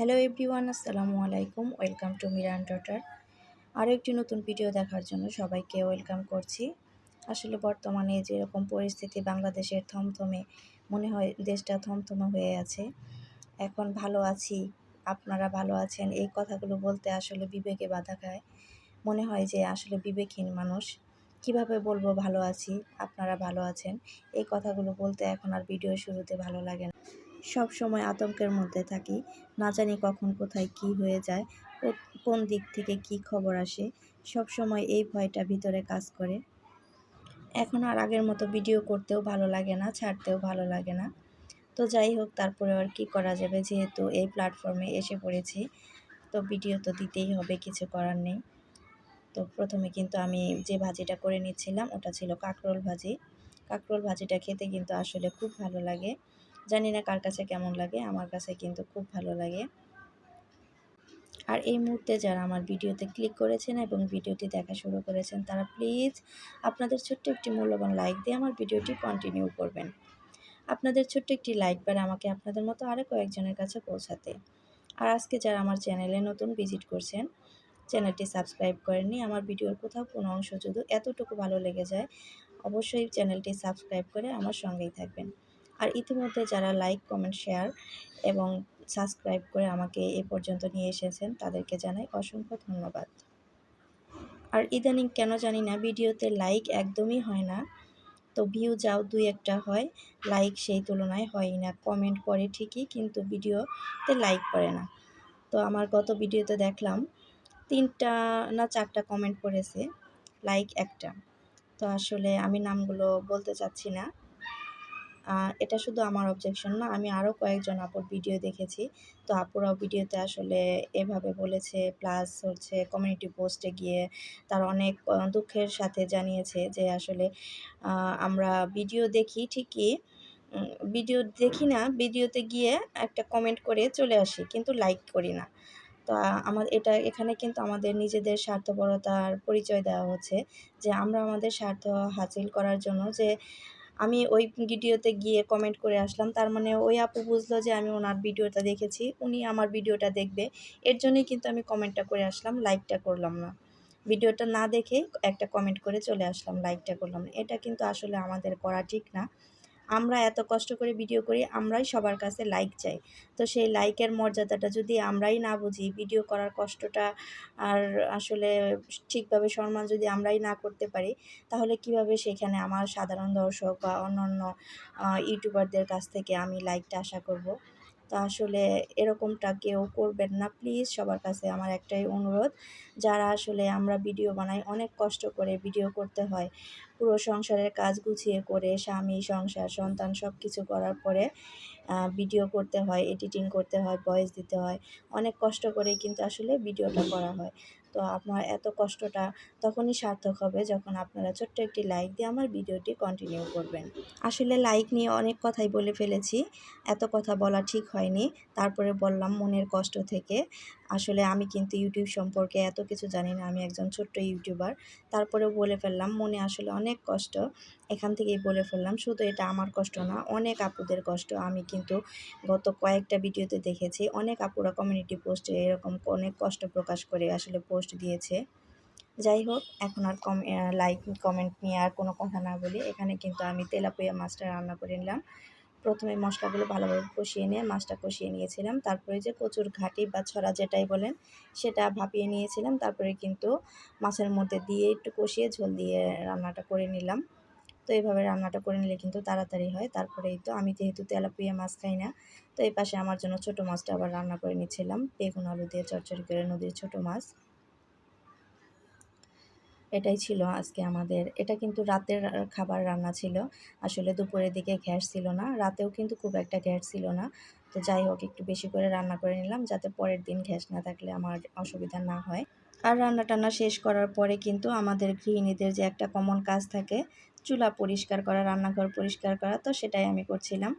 Hello everyone, আসসালামু আলাইকুম। Welcome to Miran daughter আরও একটি নতুন ভিডিও দেখার জন্য সবাইকে ওয়েলকাম করছি। আসলে বর্তমানে যেরকম পরিস্থিতি বাংলাদেশের থমথমে, মনে হয় দেশটা থমথমে হয়ে আছে। এখন ভালো আছি, আপনারা ভালো আছেন, এই কথাগুলো বলতে আসলে বিবেকে বাধা খায়। মনে হয় যে আসলে বিবেকহীন মানুষ। কীভাবে বলব ভালো আছি, আপনারা ভালো আছেন? এই কথাগুলো বলতে এখন আর ভিডিও শুরুতে ভালো লাগে না। সব সময় আতঙ্কের মধ্যে থাকি। না জানি কখন কোথায় কি হয়ে যায় কোন দিক থেকে কি খবর আসে, সব সময় এই ভয়টা ভিতরে কাজ করে। এখন আর আগের মতো ভিডিও করতেও ভালো লাগে না, ছাড়তেও ভালো লাগে না। তো যাই হোক, তারপরে আর কি করা যাবে? যেহেতু এই প্ল্যাটফর্মে এসে পড়েছি, তো ভিডিও তো দিতেই হবে, কিছু করার নেই। তো প্রথমে কিন্তু আমি যে ভাজিটা করে নিচ্ছিলাম, ওটা ছিল কাঁকরোল ভাজি। কাঁকরোল ভাজিটা খেতে কিন্তু আসলে খুব ভালো লাগে। জানি না কার কাছে কেমন লাগে, আমার কাছে কিন্তু খুব ভালো লাগে। আর এই মুহূর্তে যারা আমার ভিডিওতে ক্লিক করেছেন এবং ভিডিওটি দেখা শুরু করেছেন, তারা প্লিজ আপনাদের ছোট্ট একটি মূল্যবান লাইক দিয়ে আমার ভিডিওটি কন্টিনিউ করবেন। আপনাদের ছোট্ট একটি লাইক পারে আমাকে আপনাদের মতো আরও কয়েকজনের কাছে পৌঁছাতে। আর আজকে যারা আমার চ্যানেলে নতুন ভিজিট করছেন চ্যানেলটি সাবস্ক্রাইব করেননি, আমার ভিডিওর কোথাও কোনো অংশ যদি এতটুকু ভালো লেগে যায়, অবশ্যই চ্যানেলটি সাবস্ক্রাইব করে আমার সঙ্গেই থাকবেন। আর ইতিমধ্যে যারা লাইক কমেন্ট শেয়ার এবং সাবস্ক্রাইব করে আমাকে এ পর্যন্ত নিয়ে এসেছেন, তাদেরকে জানাই অসংখ্য ধন্যবাদ। আর ইদানিং কেন জানি না, ভিডিওতে লাইক একদমই হয় না। তো ভিউ যাও দুই একটা হয় লাইক সেই তুলনায় হয় না কমেন্ট করে ঠিকই কিন্তু ভিডিওতে লাইক করে না। তো আমার গত ভিডিওতে দেখলাম, তিনটা না চারটা কমেন্ট করেছে লাইক একটা। তো আসলে আমি নামগুলো বলতে চাচ্ছি না। এটা শুধু আমার অবজেকশন না, আমি আরও কয়েকজন আপুর ভিডিও দেখেছি। তো আপুরাও ভিডিওতে আসলে এভাবে বলেছে প্লাস হচ্ছে কমিউনিটি পোস্টে গিয়ে তার অনেক দুঃখের সাথে জানিয়েছে যে আসলে আমরা ভিডিও দেখি ঠিকই ভিডিও দেখি না ভিডিওতে গিয়ে একটা কমেন্ট করে চলে আসি, কিন্তু লাইক করি না। তো আমার, এটা এখানে কিন্তু আমাদের নিজেদের স্বার্থপরতার পরিচয় দেওয়া হচ্ছে যে আমরা আমাদের স্বার্থ হাসিল করার জন্য যে আমি ওই ভিডিওতে গিয়ে কমেন্ট করে আসলাম। তার মানে ওই আপু বুঝলো যে আমি ওনার ভিডিওটা দেখেছি, উনি আমার ভিডিওটা দেখবে। এর জন্যই কিন্তু আমি কমেন্টটা করে আসলাম লাইকটা করলাম না। ভিডিওটা না দেখে একটা কমেন্ট করে চলে আসলাম লাইকটা করলাম এটা কিন্তু আসলে আমাদের করা ঠিক না। আমরা এত কষ্ট করে ভিডিও করি, আমরাই সবার কাছে লাইক চাই। তো সেই লাইকের মর্যাদাটা যদি আমরাই না বুঝি ভিডিও করার কষ্টটা আর আসলে ঠিকভাবে সম্মান যদি আমরাই না করতে পারি, তাহলে কীভাবে সেখানে আমার সাধারণ দর্শক বা অন্য অন্য ইউটিউবারদের কাছ থেকে আমি লাইকটা আশা করব? তো আসলে এরকমটা কেউ করবেন না। প্লিজ সবার কাছে আমার একটাই অনুরোধ, যারা আসলে আমরা ভিডিও বানাই অনেক কষ্ট করে ভিডিও করতে হয়। পুরো সংসারের কাজ গুছিয়ে করে স্বামী, সংসার, সন্তান সব কিছু করার পরে ভিডিও করতে হয়, এডিটিং করতে হয়, ভয়েস দিতে হয়। অনেক কষ্ট করে কিন্তু আসলে ভিডিওটা করা হয়। তো আমার এত কষ্টটা তখনই সার্থক হবে যখন আপনারা ছোট্ট একটি লাইক দিয়ে আমার ভিডিওটি কন্টিনিউ করবেন। আসলে লাইক নিয়ে অনেক কথাই বলে ফেলেছি, এত কথা বলা ঠিক হয়নি, তারপরে বললাম মনের কষ্ট থেকে। আসলে আমি কিন্তু ইউটিউব সম্পর্কে এত কিছু জানি না। আমি একজন ছোট্ট ইউটিউবার তারপরেও বলে ফেললাম, মনে আসলে অনেক কষ্ট। এখান থেকেই বলে ফেললাম, শুধু এটা আমার কষ্ট না, অনেক আপুদের কষ্ট। আমি কিন্তু গত কয়েকটা ভিডিওতে দেখেছি, অনেক আপুরা কমিউনিটি পোস্টে এরকম অনেক কষ্ট প্রকাশ করে আসলে পোস্ট দিয়েছে। যাই হোক, এখন আর কম লাইক কমেন্ট নিয়ে আর কোনো কথা না বলি এখানে কিন্তু আমি তেলাপুয়া মাছটা রান্না করে নিলাম। প্রথমে মশলাগুলো ভালোভাবে কষিয়ে নিয়ে মাছটা কষিয়ে নিয়েছিলাম। তারপরে যে কচুর ঘাটি বা ছড়া যেটাই বলেন, সেটা ভাপিয়ে নিয়েছিলাম। তারপরে কিন্তু মাছের মধ্যে দিয়ে একটু কষিয়ে ঝোল দিয়ে রান্নাটা করে নিলাম। তো এইভাবে রান্নাটা করে নিলে কিন্তু তাড়াতাড়ি হয়। তারপরেই তো আমি যেহেতু তেলাপিয়া মাছ খাই না, তো এই পাশে আমার জন্য ছোটো মাছটা আবার রান্না করে নিচ্ছিলাম। বেগুন, আলু দিয়ে চচ্চড়ি করে নদীর ছোটো মাছ। এটাই ছিল আজকে আমাদের। এটা কিন্তু রাতের খাবার রান্না ছিল। আসলে দুপুরের দিকে গ্যাস ছিল না। রাতেও কিন্তু খুব একটা গ্যাস ছিল না। তো যাই হোক, একটু বেশি করে রান্না করে নিলাম যাতে পরের দিন গ্যাস না থাকলে আমার অসুবিধা না হয়। আর রান্না টান্না শেষ করার পরে কিন্তু আমাদের গৃহিণীদের যে একটা কমন কাজ থাকে, চুলা পরিষ্কার করা, রান্নাঘর পরিষ্কার করা, তো সেটাই আমি করছিলাম।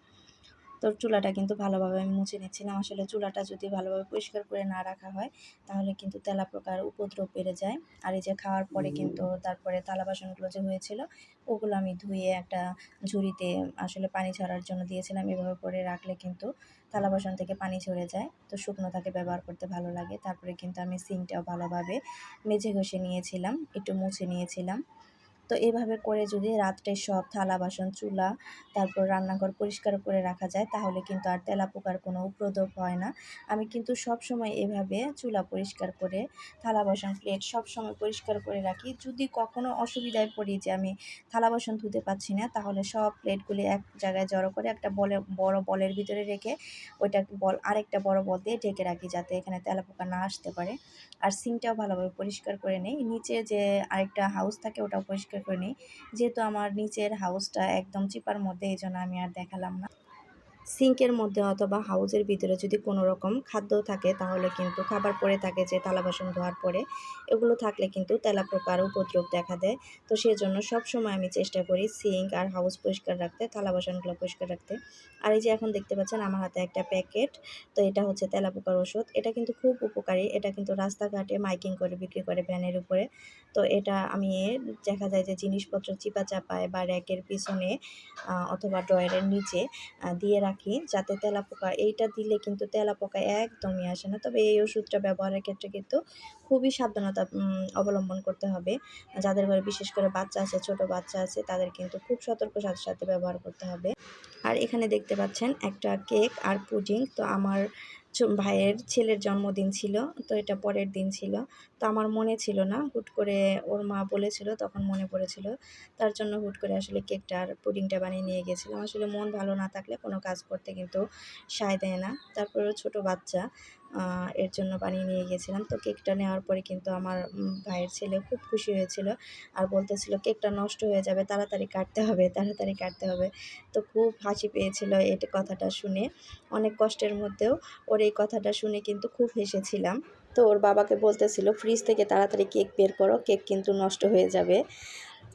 তো চুলাটা কিন্তু ভালোভাবে আমি মুছে নিচ্ছিলাম। আসলে চুলাটা যদি ভালোভাবে পরিষ্কার করে না রাখা হয়, তাহলে কিন্তু তেলা প্রকার উপদ্রব বেড়ে যায়। আর এই যে খাওয়ার পরে কিন্তু তারপরে থালা বাসনগুলো যে হয়েছিল, ওগুলো আমি ধুয়ে একটা ঝুড়িতে আসলে পানি ঝরার জন্য দিয়েছিলাম। এভাবে করে রাখলে কিন্তু থালা বাসন থেকে পানি ঝরে যায়। তো শুকনো থাকে ব্যবহার করতে ভালো লাগে। তারপরে কিন্তু আমি সিঙ্কটাও ভালোভাবে মেঝে ঘষে নিয়েছিলাম, একটু মুছে নিয়েছিলাম। তো এভাবে করে যদি রাত্রে সব থালা বাসন, চুলা, তারপর রান্নাঘর পরিষ্কার করে রাখা যায়, তাহলে কিন্তু আর তেলাপোকার কোনো উপদ্রব হয় না। আমি কিন্তু সব সময় এভাবে চুলা পরিষ্কার করে, থালা বাসন প্লেট সব সময় পরিষ্কার করে রাখি। যদি কখনো অসুবিধায় পড়ি যে আমি থালা বাসন ধুতে পারছি না, তাহলে সব প্লেটগুলি এক জায়গায় জড়ো করে একটা বলে, বড় বলের ভিতরে রেখে ওইটা বল, আরেকটা বড় বল দিয়ে ঢেকে রাখি যাতে এখানে তেলাপোকা না আসতে পারে। আর সিঙ্কটাও ভালোভাবে পরিষ্কার করে নিই। নিচে যে আরেকটা হাউস থাকে, ওটাও পরিষ্কার করে নিই যেহেতু আমার নিচের হাউসটা একদম চিপার মধ্যে, এই জন্য আমি আর দেখালাম না। সিঙ্কের মধ্যে অথবা হাউজের ভিতরে যদি কোনো রকম খাদ্য থাকে, তাহলে কিন্তু খাবার পরে থাকে যে থালা বাসন ধোয়ার পরে। এগুলো থাকলে কিন্তু তেলা প্রকার উপদ্রব দেখা দেয়। তো সেই জন্য সবসময় আমি চেষ্টা করি সিঙ্ক আর হাউস পরিষ্কার রাখতে, থালা বাসনগুলো পরিষ্কার রাখতে। আর এই যে এখন দেখতে পাচ্ছেন আমার হাতে একটা প্যাকেট, তো এটা হচ্ছে তেলা পোকার ওষুধ। এটা কিন্তু খুব উপকারী, এটা কিন্তু রাস্তাঘাটে মাইকিং করে, বিক্রি করে ভ্যানের উপরে। তো এটা আমি দেখা যায় যে জিনিসপত্র চিপা চাপায় বা র্যাকের পিছনে অথবা ড্রয়ারের নিচে দিয়ে রাখি যাতে তেলাপোকা, এইটা দিলে কিন্তু তেলাপোকা একদমই আসে না। তবে এই ওষুধটা ব্যবহারের ক্ষেত্রে কিন্তু খুবই সাবধানতা অবলম্বন করতে হবে। যাদের ঘরে বিশেষ করে বাচ্চা আছে, ছোট বাচ্চা আছে, তাদের কিন্তু খুব সতর্ক সাথে সাথে ব্যবহার করতে হবে। আর এখানে দেখতে পাচ্ছেন একটা কেক আর পুডিং। তো আমার ভাইয়ের ছেলের জন্মদিন ছিল, তো এটা পরের দিন ছিল। তো আমার মনে ছিল না, হুট করে ওর মা বলেছিল, তখন মনে পড়েছিল। তার জন্য হুট করে আসলে কেকটা আর পুডিংটা বানিয়ে নিয়ে গেছিলাম আসলে মন ভালো না থাকলে কোনো কাজ করতে কিন্তু সায় দেয় না। তারপরে ছোট বাচ্চা এর জন্য বানিয়ে নিয়ে গেছিলাম তো কেকটা নেওয়ার পরে কিন্তু আমার ভাইয়ের ছেলে খুব খুশি হয়েছিল আর বলতেছিল, কেকটা নষ্ট হয়ে যাবে, তাড়াতাড়ি কাটতে হবে, তাড়াতাড়ি কাটতে হবে। তো খুব হাসি পেয়েছিল এটা কথাটা শুনে। অনেক কষ্টের মধ্যেও ওর এই কথাটা শুনে কিন্তু খুব হেসেছিলাম। তো ওর বাবাকে বলতেছিল, ফ্রিজ থেকে তাড়াতাড়ি কেক বের করো, কেক কিন্তু নষ্ট হয়ে যাবে।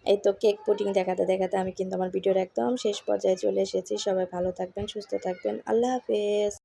এই তো কেক পুটিং দেখাতে দেখাতে আমি কিন্তু আমার ভিডিওর একদম শেষ পর্যায়ে চলে এসেছি। সবাই ভালো থাকবেন, সুস্থ থাকবেন। আল্লাহ হাফেজ।